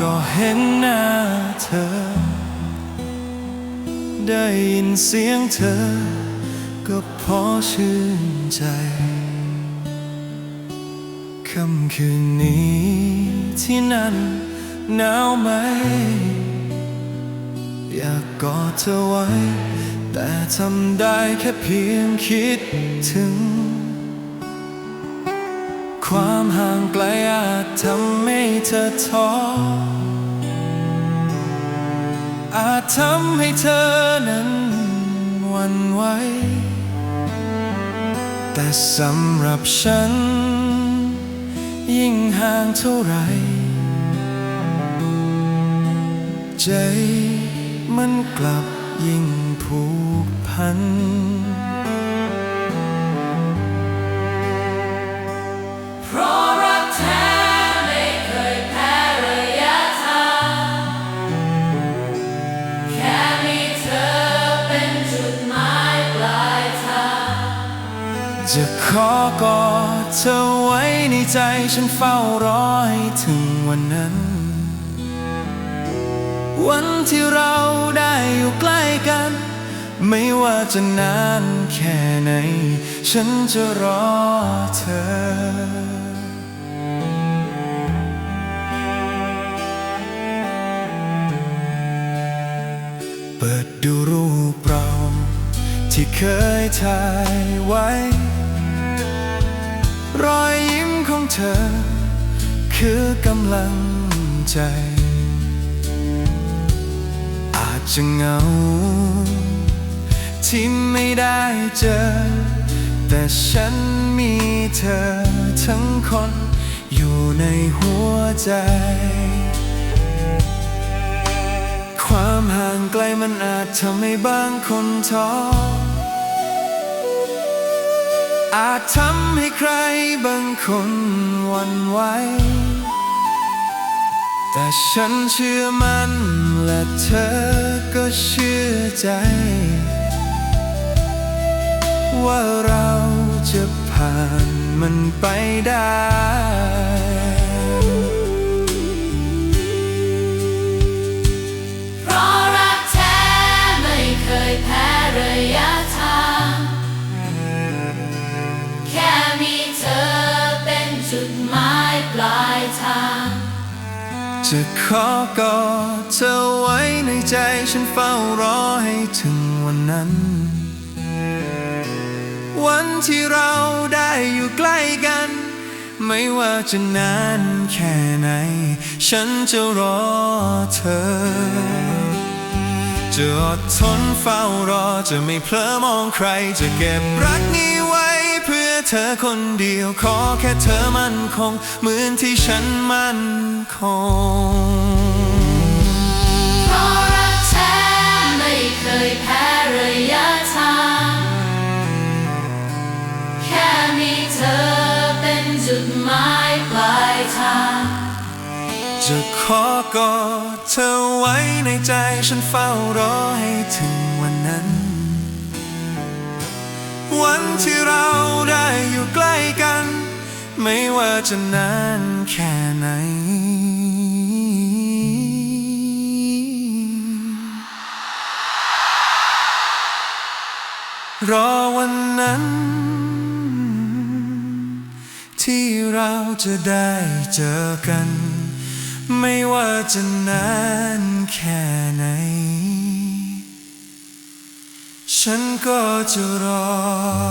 ก็เห็นหน้าเธอ ได้ยินเสียงเธอ ก็พอชื่นใจค่ำคืนนี้ที่นั่นหนาวไหม อยากกอดเธอไว้ แต่ทำได้แค่เพียงคิดถึง ความห่างไกลอาจทำให้เธอท้อ อาจทำให้เธอนั้นหวันไหว แต่สำหรับฉัน ยิ่งห่างเท่าไรใจมันกลับยิ่งผูกพัน จะขอกอดเธอไว้ในใจฉันเฝ้ารอให้ถึงวันนั้น วันที่เราได้อยู่ใกล้กัน ไม่ว่าจะนานแค่ไหน ฉันจะรอเธอเปิดดูรูปเรา ที่เคยถ่ายไว้ รอยยิ้มของเธอ คือกำลังใจ อาจจะเหงา ที่ไม่ได้เจอ แต่ฉันมีเธอทั้งคน อยู่ในหัวใจ ความห่างไกลมันอาจทำให้บางคนท้อ อาจทำให้ใครบางคนหวั่นไหว แต่ฉันเชื่อมันและเธอก็เชื่อใจ ว่าเราจะผ่านมันไปได้ จะขอกอดเธอไว้ในใจฉันเฝ้ารอให้ถึงวันนั้น วันที่เราได้อยู่ใกล้กัน ไม่ว่าจะนานแค่ไหน ฉันจะรอเธอ จะอดทนเฝ้ารอจะไม่เพลอมองใครจะเก็บรักนี้ไว้ เธอคนเดียว ขอแค่เธอมั่นคง เหมือนที่ฉันมั่นคงเพราะรักแท้ไม่เคยแพ้ระยะทาง แค่มีเธอเป็นจุดหมายปลายทาง จะขอกอดเธอไว้ในใจฉันเฝ้ารอให้ถึงวันนั้น วันที่เราได้อยู่ใกล้กัน ไม่ว่าจะนานแค่ไหนรอวันนั้น ที่เราจะได้เจอกัน ไม่ว่าจะนานแค่ไหน ฉันก็จะรอ